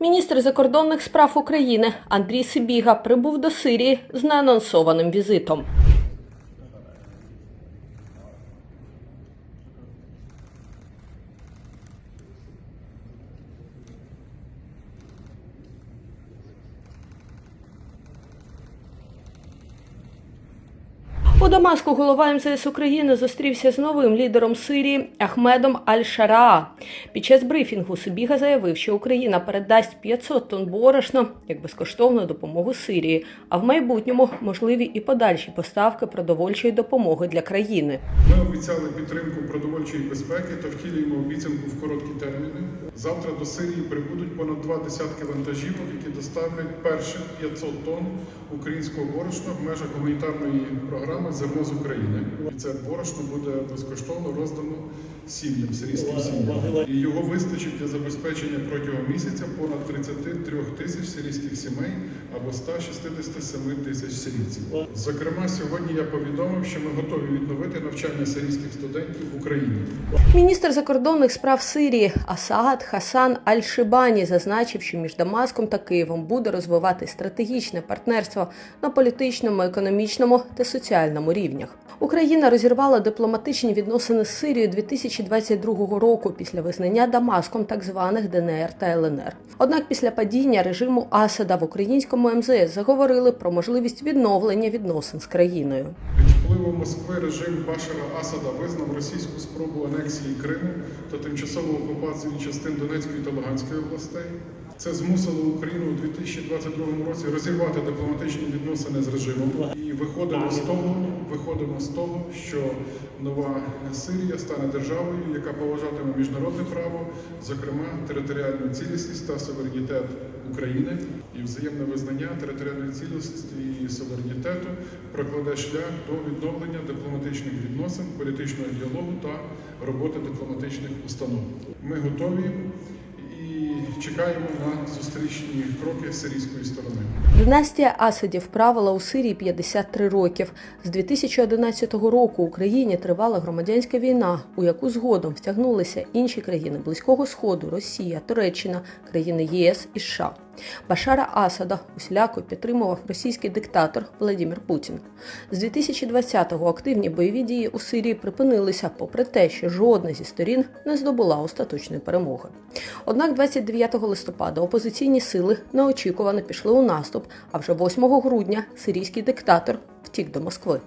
Міністр закордонних справ України Андрій Сибіга прибув до Сирії з неанонсованим візитом. У Дамаску голова МЗС України зустрівся з новим лідером Сирії Ахмедом Аль-Шараа. Під час брифінгу Сибіга заявив, що Україна передасть 500 тонн борошна як безкоштовну допомогу Сирії, а в майбутньому можливі і подальші поставки продовольчої допомоги для країни. Ми обіцяли підтримку продовольчої безпеки та втілюємо обіцянку в короткі терміни. Завтра до Сирії прибудуть понад два десятки вантажівок, які доставлять перших 500 тонн українського борошна в межах гуманітарної програми Зерно з України. І це борошно буде безкоштовно роздано сім'ям, сирійським сім'ям. І його вистачить для забезпечення протягом місяця понад 33 тисяч сирійських сімей або 167 тисяч сирійців. Зокрема, сьогодні я повідомив, що ми готові відновити навчання сирійських студентів в Україні. Міністр закордонних справ Сирії Асад Хасан Аль-Шибані зазначив, що між Дамаском та Києвом буде розвивати стратегічне партнерство на політичному, економічному та соціальному рівнях. Україна розірвала дипломатичні відносини з Сирією 2022 року після визнання Дамаском так званих ДНР та ЛНР. Однак після падіння режиму Асада в українському МЗС заговорили про можливість відновлення відносин з країною. Впливом Москви режим Башара Асада визнав російську спробу анексії Криму та тимчасову окупацію частин Донецької та Луганської областей. Це змусило Україну у 2022 році розірвати дипломатичні відносини з режимом. І виходимо з того, виходимо з того, що нова Сирія стане державою, яка поважатиме міжнародне право, зокрема територіальну цілісність та суверенітет України і взаємне визнання територіальної цілісності і суверенітету прокладе шлях до відновлення дипломатичних відносин, політичного діалогу та роботи дипломатичних установ. Ми готові чекаємо на зустрічні кроки сирійської сторони. Династія Асадів правила у Сирії 53 років. З 2011 року Україні тривала громадянська війна, у яку згодом втягнулися інші країни Близького Сходу, Росія, Туреччина, країни ЄС і США. Башара Асада усіляко підтримував російський диктатор Владимир Путін. З 2020-го активні бойові дії у Сирії припинилися, попри те, що жодна зі сторін не здобула остаточної перемоги. Однак 29 листопада опозиційні сили неочікувано пішли у наступ, а вже 8 грудня сирійський диктатор втік до Москви.